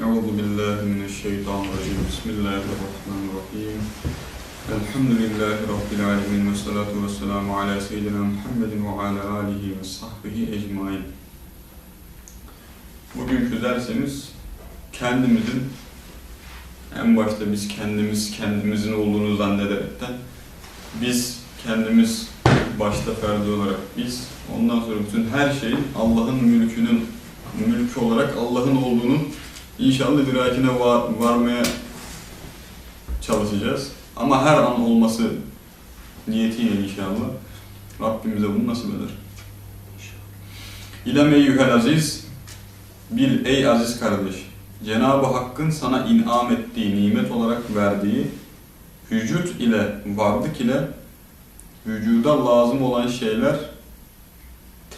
Euzu billahi mineşşeytanirracim. Bismillahirrahmanirrahim. Elhamdülillahi rabbil alamin ve salatu vesselamu ala seyyidina Muhammedin ve ala alihi ve sahbihi ecmaîn. Bugünkü dersimiz kendimizin en başta biz kendimiz kendimizin olduğunu zannederekten biz kendimiz başta ferdi olarak biz ondan sonra bütün her şeyin Allah'ın mülkünün mülkü olarak Allah'ın olduğunun inşallah idrakine var, varmaya çalışacağız. Ama her an olması niyetiyle inşallah Rabbimize bunu nasip eder. İlem eyyühel aziz, bil ey aziz kardeş, Cenab-ı Hakk'ın sana inam ettiği, nimet olarak verdiği vücut ile varlık ile vücuda lazım olan şeyler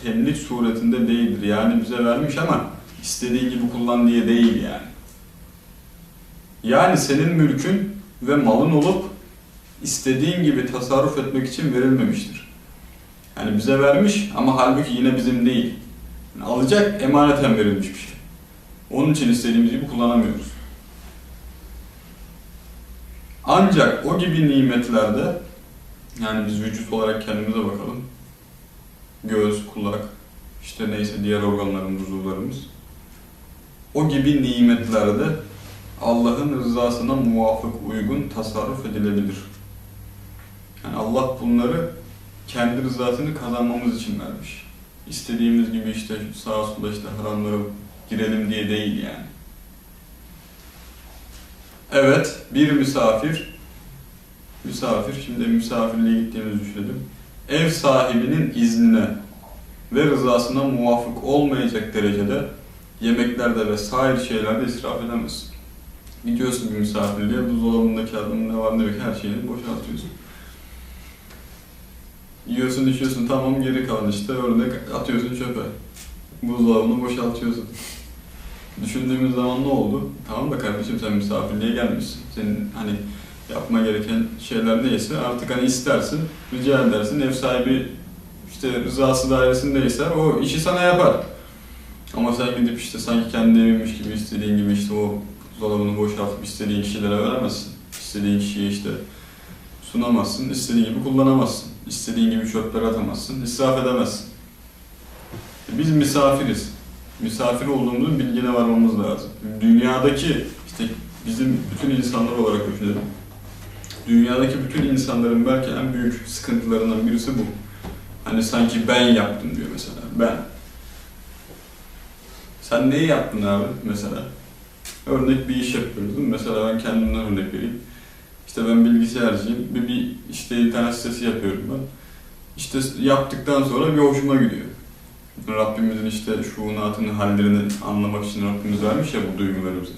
temlik suretinde değildir. Yani bize vermiş ama istediğin gibi kullan diye değil yani. Yani senin mülkün ve malın olup istediğin gibi tasarruf etmek için verilmemiştir. Yani bize vermiş ama halbuki yine bizim değil. Yani alacak emaneten verilmiş bir şey. Onun için istediğimiz gibi kullanamıyoruz. Ancak o gibi nimetlerde yani biz vücut olarak kendimize bakalım. Göz, kulak, işte neyse diğer organlarımız, uzuvlarımız. O gibi nimetlerde Allah'ın rızasına muvafık, uygun tasarruf edilebilir. Yani Allah bunları kendi rızasını kazanmamız için vermiş. İstediğimiz gibi işte sağa sola işte haramlara girelim diye değil yani. Evet, bir misafir, misafir, şimdi misafirliğe gittiğimizi düşünelim. Ev sahibinin iznine ve rızasına muvafık olmayacak derecede yemeklerde ve sair şeylerde israf edemezsin. Gidiyorsun bir misafirliğe, buzdolabındaki adamın ne var ne yok her şeyini boşaltıyorsun. Yiyorsun, içiyorsun, tamam geri kalan işte örnek atıyorsun çöpe. Buzdolabını boşaltıyorsun. Düşündüğümüz zaman ne oldu? Tamam da kardeşim sen misafirliğe gelmişsin. Senin hani yapma gereken şeyler neyse artık hani istersin, rica edersin. Ev sahibi işte rızası dairesindeyse o işi sana yapar. Ama sen gidip işte sanki kendi evinmiş gibi istediğin gibi işte o dolabını boşaltıp istediğin kişilere veremezsin. İstediğin kişiye işte sunamazsın, istediğin gibi kullanamazsın. İstediğin gibi çöplere atamazsın, israf edemezsin. Biz misafiriz. Misafir olduğumuzun bilgine varmamız lazım. Dünyadaki işte bizim bütün insanlar olarak düşünelim. Dünyadaki bütün insanların belki en büyük sıkıntılarından birisi bu. Hani sanki ben yaptım diyor mesela. Ben. Sen neyi yaptın abi mesela? Örnek bir iş yapıyoruz? Mesela ben kendimden örnek vereyim. İşte ben bilgisayarcıyım. Bir, bir işte internet sitesi yapıyorum ben. İşte yaptıktan sonra bir hoşuma gidiyor. Rabbimizin işte şuunatını, hallerini anlamak için Rabbimiz vermiş ya bu duyguları bize.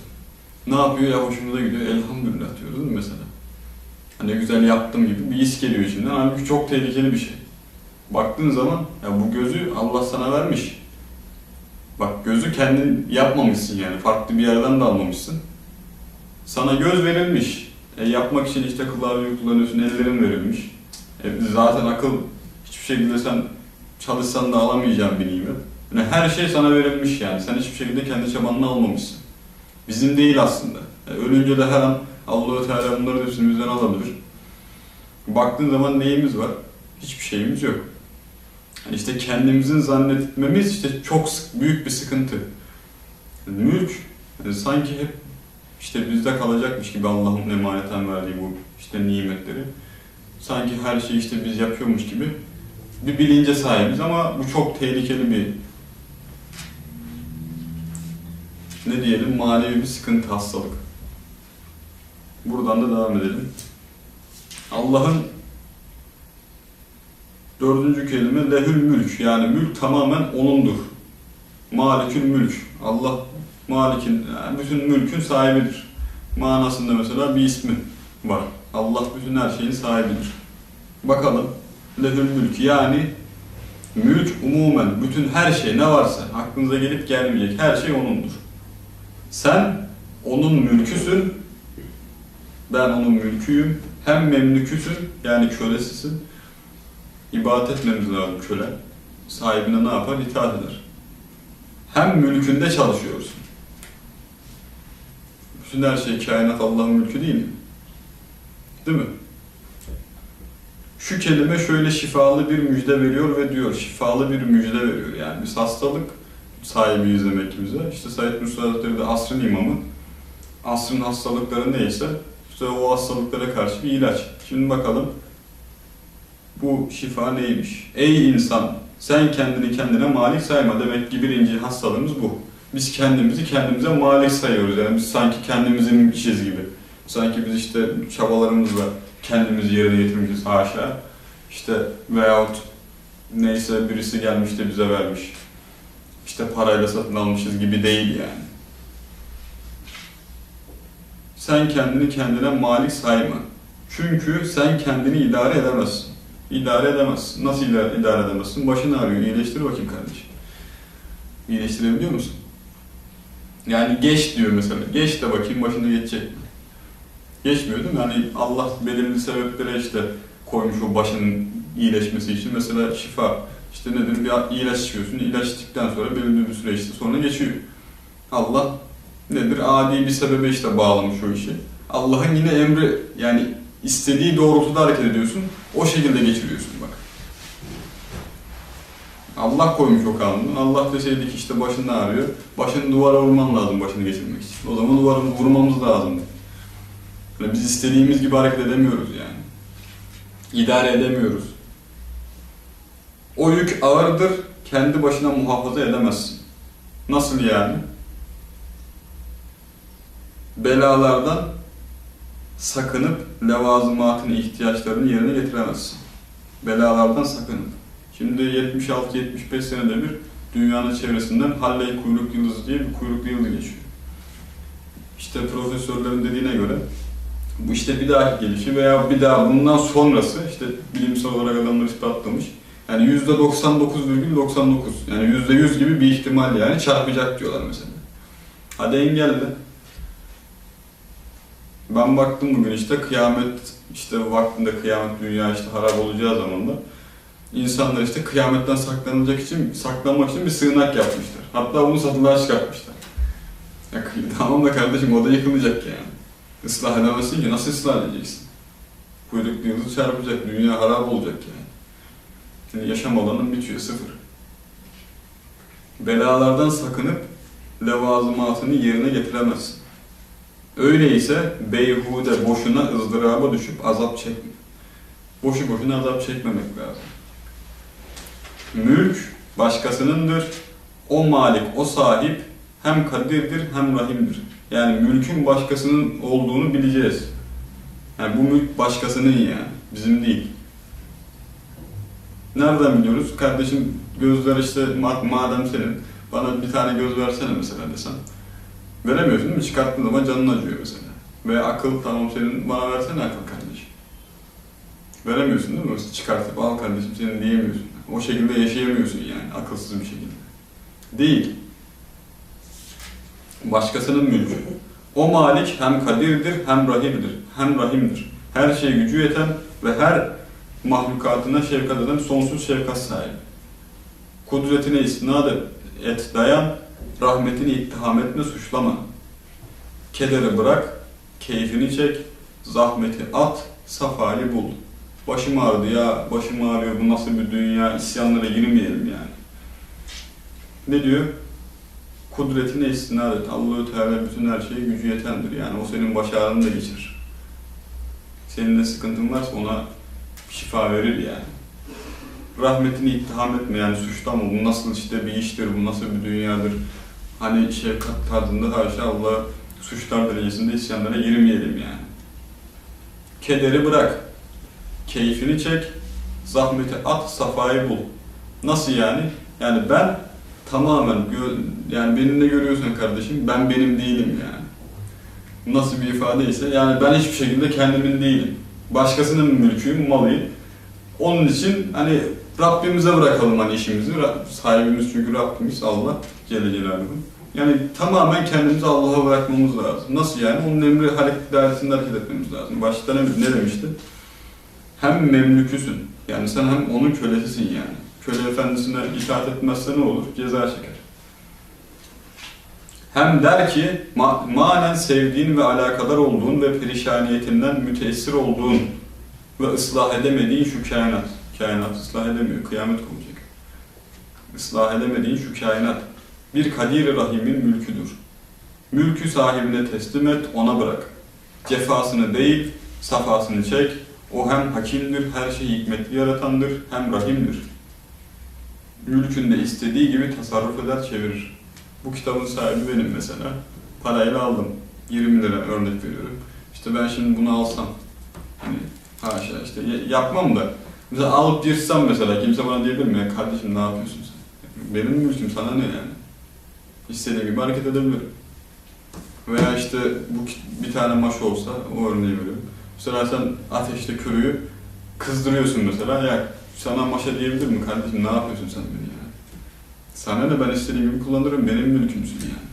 Ne yapıyor ya hoşumuza gidiyor. Elhamdülillah diyoruz mesela? Hani güzel yaptım gibi bir his geliyor içinden. Halbuki çok tehlikeli bir şey. Baktığın zaman ya bu gözü Allah sana vermiş. Bak gözü kendin yapmamışsın yani. Farklı bir yerden de almamışsın. Sana göz verilmiş. E, yapmak için işte klavye kullanıyorsun, ellerin verilmiş. E, zaten akıl hiçbir şekilde sen çalışsan da alamayacağın bir nimet. Yani her şey sana verilmiş yani. Sen hiçbir şekilde kendi çabanını almamışsın. Bizim değil aslında. E, ölünce de her an Allah-u Teala bunların hepsini bizden alabilir. Baktığın zaman neyimiz var? Hiçbir şeyimiz yok. İşte kendimizin zannetmemiz işte çok büyük bir sıkıntı. Mülk yani sanki hep işte bizde kalacakmış gibi Allah'ın emaneten verdiği bu işte nimetleri. Sanki her şeyi işte biz yapıyormuş gibi bir bilince sahibiz ama bu çok tehlikeli bir ne diyelim manevi bir sıkıntı, hastalık. Buradan da devam edelim. Allah'ın dördüncü kelime lehül mülk yani mülk tamamen O'nundur. Malikül mülk. Allah Malik'in, yani bütün mülkün sahibidir. Manasında mesela bir ismi var. Allah bütün her şeyin sahibidir. Bakalım. Lehül mülk yani mülk umumen bütün her şey ne varsa aklınıza gelip gelmeyecek her şey O'nundur. Sen O'nun mülküsün, ben O'nun mülküyüm, hem memlüküsün yani kölesisin. İbadet etmemiz lazım köle. Sahibine ne yapar? İtaat eder. Hem mülkünde çalışıyorsun. Bütün her şey, kainat Allah'ın mülkü değil mi? Değil mi? Şu kelime şöyle şifalı bir müjde veriyor ve diyor, şifalı bir müjde veriyor. Yani biz hastalık sahibiyiz demek ki bize. İşte Said Nursi Hazretleri de asrın imamı. Asrın hastalıkları neyse, işte o hastalıklara karşı bir ilaç. Şimdi bakalım, bu şifa neymiş? Ey insan, sen kendini kendine malik sayma. Demek ki birinci hastalığımız bu. Biz kendimizi kendimize malik sayıyoruz. Yani biz sanki kendimizin işiz gibi. Sanki biz işte çabalarımızla kendimizi yerine getirmişiz haşa. İşte veyahut neyse birisi gelmiş de bize vermiş. İşte parayla satın almışız gibi değil yani. Sen kendini kendine malik sayma. Çünkü sen kendini idare edemezsin. İdare edemezsin. Nasıl idare, edemezsin? Başın ağrıyor. İyileştir bakayım kardeşim. İyileştirebiliyor musun? Yani geç diyor mesela. Geç de bakayım başına geçecek mi? Geçmiyor değil mi? Yani Allah belirli sebeplere işte koymuş o başının iyileşmesi için. Mesela şifa. İşte nedir? Bir. İlaç içtikten sonra belirli bir süre işte sonra geçiyor. Allah nedir? Adi bir sebebe işte bağlamış o işi. Allah'ın yine emri yani istediği doğrultuda hareket ediyorsun. O şekilde geçiriyorsun bak. Allah koymuş o kanunu. Allah deseydi ki işte başın ağrıyor. Başını duvara vurman lazım başını geçirmek için. O zaman duvara vurmamız lazım. Yani biz istediğimiz gibi hareket edemiyoruz yani. İdare edemiyoruz. O yük ağırdır, kendi başına muhafaza edemezsin. Nasıl yani? Belalardan sakınıp levazımatın ihtiyaçlarını yerine getiremezsin. Belalardan sakınıp. Şimdi 76-75 senede bir dünyanın çevresinden Halley kuyruk yıldızı diye bir kuyruklu yıldız geçiyor. İşte profesörlerin dediğine göre bu işte bir dahaki gelişi veya bir daha bundan sonrası işte bilimsel olarak adamlar ispatlamış. Yani %99,99 yani %100 gibi bir ihtimal yani çarpacak diyorlar mesela. Hadi engelli. Ben baktım bugün işte kıyamet işte vaktinde kıyamet dünya işte harap olacağı zaman da insanlar işte kıyametten saklanacak için saklanmak için bir sığınak yapmışlar. Hatta bunu satılığa çıkartmışlar. Ya, tamam da kardeşim o da yıkılacak yani. Islah edemezsin ki nasıl ıslah edeceksin? Kuyruklu yıldız çarpacak, dünya harap olacak yani. Yani yaşam alanın bitiyor, sıfır. Belalardan sakınıp levazımatını yerine getiremezsin. Öyleyse beyhude, boşuna ızdıraba düşüp azap çekme. Boşu boşuna azap çekmemek lazım. Mülk başkasınındır. O malik, o sahip hem kadirdir hem rahimdir. Yani mülkün başkasının olduğunu bileceğiz. Yani bu mülk başkasının yani, bizim değil. Nereden biliyoruz? Kardeşim gözler işte madem senin, bana bir tane göz versene mesela desem. Veremiyorsun değil mi? Çıkarttığın zaman canın acıyor mesela. Veya akıl tamam senin, bana versene akıl kardeşim. Veremiyorsun değil mi? Çıkartıp al kardeşim senin diyemiyorsun. O şekilde yaşayamıyorsun yani akılsız bir şekilde. Değil. Başkasının mülkü. O malik hem kadirdir hem rahimdir. Hem rahimdir. Her şeye gücü yeten ve her mahlukatına şefkat eden sonsuz şefkat sahibi. Kudretine isnat et, dayan, rahmetini ittiham etme, suçlama. Kederi bırak, keyfini çek, zahmeti at, safali bul. Başım ağrıdı ya, başım ağrıyor, bu nasıl bir dünya, isyanlara girmeyelim yani. Ne diyor? Kudretine istinad et. Allahü Teala bütün her şeye gücü yetendir. Yani o senin baş ağrını da geçirir. Senin de sıkıntın varsa ona şifa verir yani. Rahmetini ittiham etme yani suçlama. Bu nasıl işte bir iştir, bu nasıl bir dünyadır. Hani şefkat tarzında haşa Allah suçlar derecesinde isyanlara girmeyelim yani. Kederi bırak. Keyfini çek. Zahmeti at, safayı bul. Nasıl yani? Yani ben tamamen yani beni ne görüyorsun kardeşim ben benim değilim yani. Nasıl bir ifadeyse yani ben hiçbir şekilde kendimin değilim. Başkasının mülküyüm, malıyım. Onun için hani Rabbimize bırakalım hani işimizi. Sahibimiz çünkü Rabbimiz Allah Celle Celaluhu. Yani tamamen kendimizi Allah'a bırakmamız lazım. Nasıl yani? Onun emri hareket dairesinde hareket etmemiz lazım. Başta ne, ne demişti? Hem memlüküsün. Yani sen hem onun kölesisin yani köle efendisine itaat etmezse ne olur? Ceza çeker. Hem der ki ma- manen sevdiğin ve alakadar olduğun ve perişaniyetinden müteessir olduğun ve ıslah edemediğin şu kainat. Kainat ıslah edemiyor, kıyamet kopacak. Islah edemediğin şu kainat bir kadir rahimin mülküdür. Mülkü sahibine teslim et, ona bırak. Cefasını değil, safasını çek. O hem hakimdir, her şeyi hikmetli yaratandır, hem rahimdir. Mülkünde istediği gibi tasarruf eder, çevirir. Bu kitabın sahibi benim mesela. Parayla aldım. 20 lira örnek veriyorum. İşte ben şimdi bunu alsam, hani haşa işte ya- yapmam da, mesela alıp girsem mesela kimse bana diyebilir mi? Ya kardeşim ne yapıyorsun sen? Benim mülküm sana ne yani? İstediğim gibi hareket edebilirim. Veya işte bu bir tane maş olsa, o örneği veriyorum. Mesela sen ateşte körüyü kızdırıyorsun mesela, ya sana maşa diyebilir mi kardeşim ne yapıyorsun sen beni yani? Sana ne ben istediğim gibi kullanırım, benim mülkümsün yani.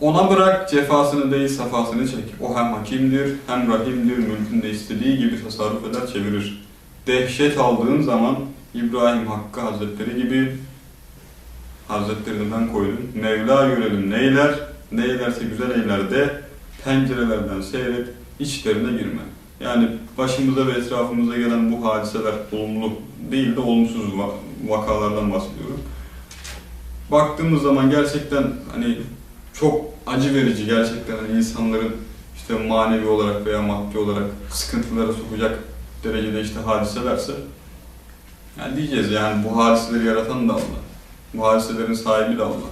Ona bırak cefasını değil safasını çek. O hem hakimdir hem rahimdir, mülkünde istediği gibi tasarruf eder, çevirir. Dehşet aldığın zaman İbrahim Hakkı Hazretleri gibi Hazretlerini ben koydum. Mevla görelim neyler, neylerse güzel eyler de pencerelerden seyret, içlerine girme. Yani başımıza ve etrafımıza gelen bu hadiseler olumlu değil de olumsuz va- vakalardan bahsediyorum. Baktığımız zaman gerçekten hani çok acı verici gerçekten hani insanların işte manevi olarak veya maddi olarak sıkıntılara sokacak derecede işte hadiselerse yani diyeceğiz yani bu hadiseleri yaratan da Allah. Bu hadiselerin sahibi de Allah.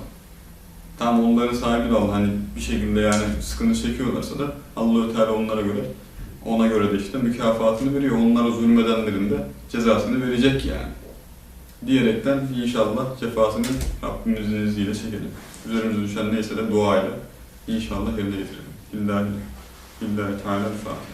Tam onların sahibi de Allah. Hani bir şekilde yani sıkıntı çekiyorlarsa da Allah-u Teala onlara göre ona göre de işte mükafatını veriyor. Onlara zulmedenlerin de cezasını verecek yani. Diyerekten inşallah cefasını Rabbimizin izniyle çekelim. Üzerimize düşen neyse de duayla inşallah yerine getirelim. İllahi, İllahi Teala Fatiha.